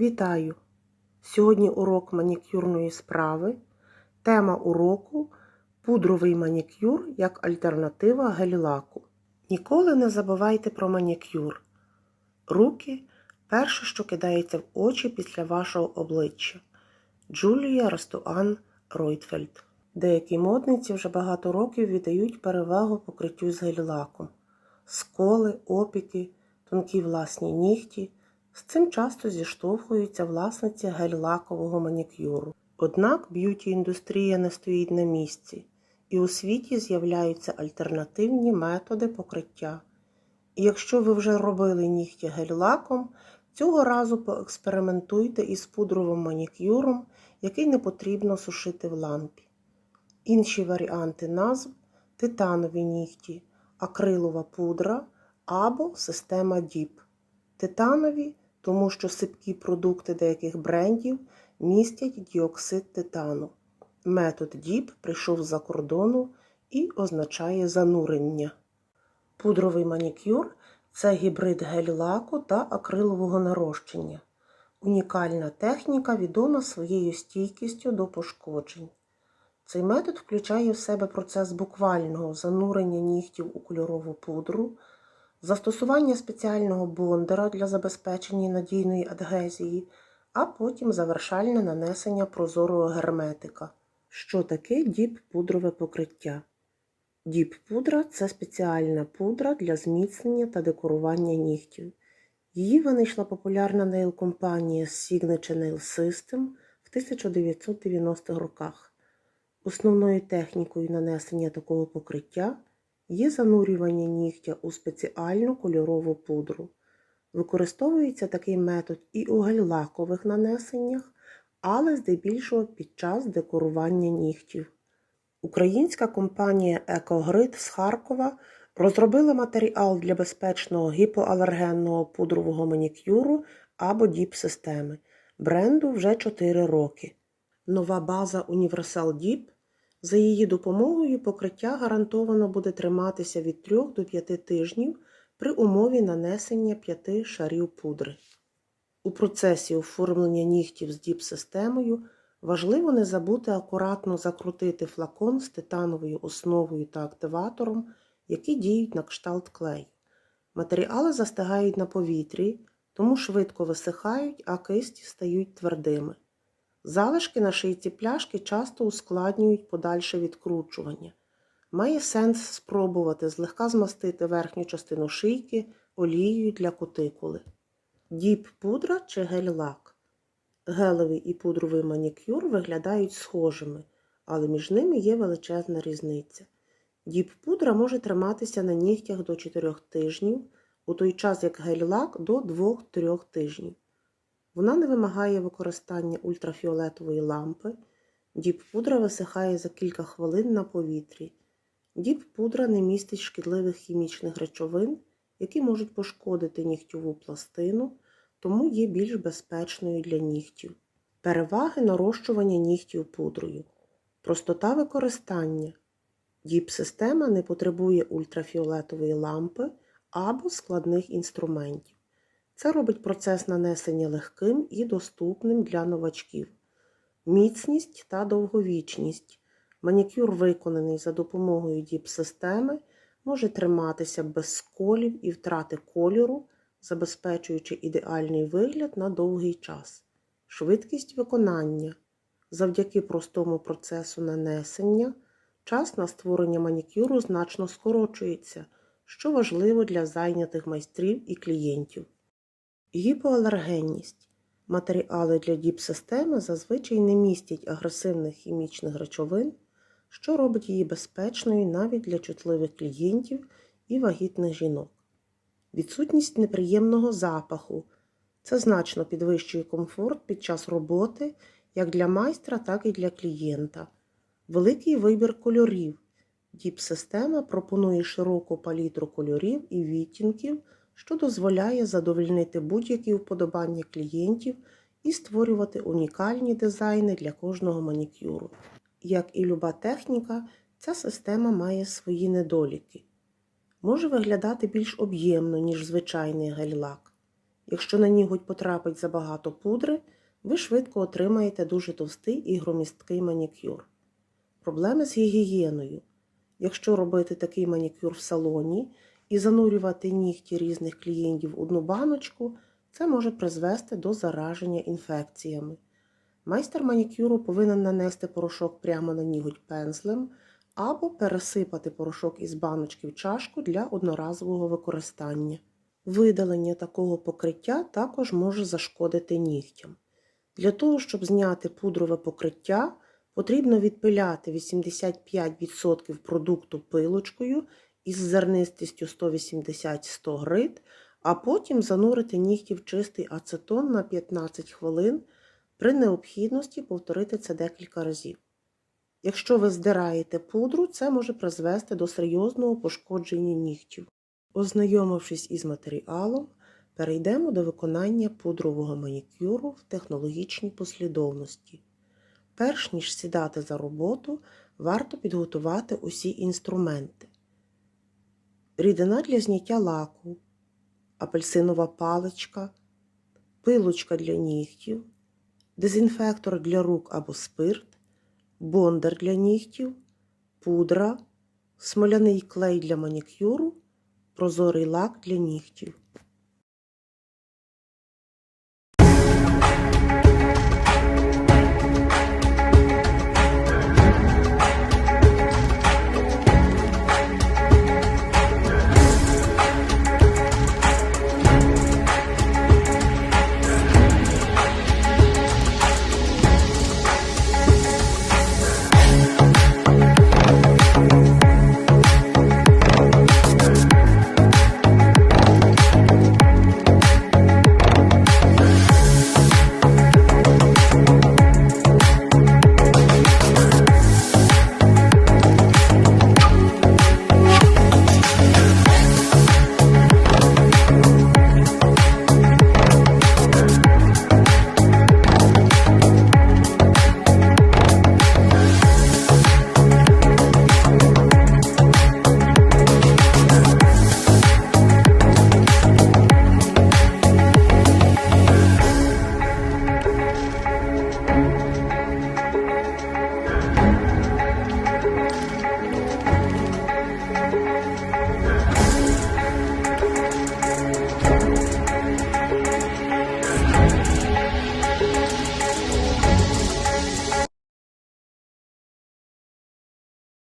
Вітаю! Сьогодні урок манікюрної справи. Тема уроку пудровий манікюр як альтернатива гель-лаку. Ніколи не забувайте про манікюр. Руки перше, що кидається в очі після вашого обличчя. Джулія Растуан Ройтфельд. Деякі модниці вже багато років віддають перевагу покриттю з гель-лаком. Сколи, опіки, тонкі власні нігті. З цим часто зіштовхуються власниці гель-лакового манікюру. Однак б'юті-індустрія не стоїть на місці, і у світі з'являються альтернативні методи покриття. І якщо ви вже робили нігті гель-лаком, цього разу поекспериментуйте із пудровим манікюром, який не потрібно сушити в лампі. Інші варіанти назв титанові нігті, акрилова пудра або система DIP. Титанові, тому що сипкі продукти деяких брендів містять діоксид титану. Метод DIP прийшов з-за кордону і означає занурення. Пудровий манікюр це гібрид гель-лаку та акрилового нарощення. Унікальна техніка відома своєю стійкістю до пошкоджень. Цей метод включає в себе процес буквального занурення нігтів у кольорову пудру, застосування спеціального бондера для забезпечення надійної адгезії, а потім завершальне нанесення прозорого герметика. Що таке діп-пудрове покриття? Діп-пудра це спеціальна пудра для зміцнення та декорування нігтів. Її винайшла популярна нейл-компанія Signature Nail System в 1990-х роках. Основною технікою нанесення такого покриття є занурювання нігтя у спеціальну кольорову пудру. Використовується такий метод і у гель-лакових нанесеннях, але здебільшого під час декорування нігтів. Українська компанія Екогрид з Харкова розробила матеріал для безпечного гіпоалергенного пудрового манікюру або діп-системи. Бренду вже 4 роки. Нова база Universal Deep. За її допомогою покриття гарантовано буде триматися від 3 до 5 тижнів при умові нанесення 5 шарів пудри. У процесі оформлення нігтів з діп-системою важливо не забути акуратно закрутити флакон з титановою основою та активатором, які діють на кшталт клею. Матеріали застигають на повітрі, тому швидко висихають, а кисті стають твердими. Залишки на шийці пляшки часто ускладнюють подальше відкручування. Має сенс спробувати злегка змастити верхню частину шийки олією для кутикули. Діп пудра чи гель-лак. Гелевий і пудровий манікюр виглядають схожими, але між ними є величезна різниця. Діп пудра може триматися на нігтях до 4 тижнів, у той час як гель-лак до 2-3 тижнів. Вона не вимагає використання ультрафіолетової лампи. Діп-пудра висихає за кілька хвилин на повітрі. Діп-пудра не містить шкідливих хімічних речовин, які можуть пошкодити нігтьову пластину, тому є більш безпечною для нігтів. Переваги нарощування нігтів пудрою. Простота використання. Діп-система не потребує ультрафіолетової лампи або складних інструментів. Це робить процес нанесення легким і доступним для новачків. Міцність та довговічність. Манікюр, виконаний за допомогою діп-системи, може триматися без сколів і втрати кольору, забезпечуючи ідеальний вигляд на довгий час. Швидкість виконання. Завдяки простому процесу нанесення, час на створення манікюру значно скорочується, що важливо для зайнятих майстрів і клієнтів. Гіпоалергенність. Матеріали для діп-системи зазвичай не містять агресивних хімічних речовин, що робить її безпечною навіть для чутливих клієнтів і вагітних жінок. Відсутність неприємного запаху. Це значно підвищує комфорт під час роботи як для майстра, так і для клієнта. Великий вибір кольорів. Діп-система пропонує широку палітру кольорів і відтінків що дозволяє задовольнити будь-які вподобання клієнтів і створювати унікальні дизайни для кожного манікюру. Як і люба техніка, ця система має свої недоліки. Може виглядати більш об'ємно, ніж звичайний гель-лак. Якщо на ніготь потрапить забагато пудри, ви швидко отримаєте дуже товстий і громісткий манікюр. Проблеми з гігієною. Якщо робити такий манікюр в салоні і занурювати нігті різних клієнтів в одну баночку, це може призвести до зараження інфекціями. Майстер манікюру повинен нанести порошок прямо на ніготь пензлем або пересипати порошок із баночки в чашку для одноразового використання. Видалення такого покриття також може зашкодити нігтям. Для того, щоб зняти пудрове покриття, потрібно відпиляти 85% продукту пилочкою із зернистістю 180-100 грит, а потім занурити нігті в чистий ацетон на 15 хвилин, при необхідності повторити це декілька разів. Якщо ви здираєте пудру, це може призвести до серйозного пошкодження нігтів. Ознайомившись із матеріалом, перейдемо до виконання пудрового манікюру в технологічній послідовності. Перш ніж сідати за роботу, варто підготувати усі інструменти. Рідина для зняття лаку, апельсинова паличка, пилочка для нігтів, дезінфектор для рук або спирт, бондар для нігтів, пудра, смоляний клей для манікюру, прозорий лак для нігтів.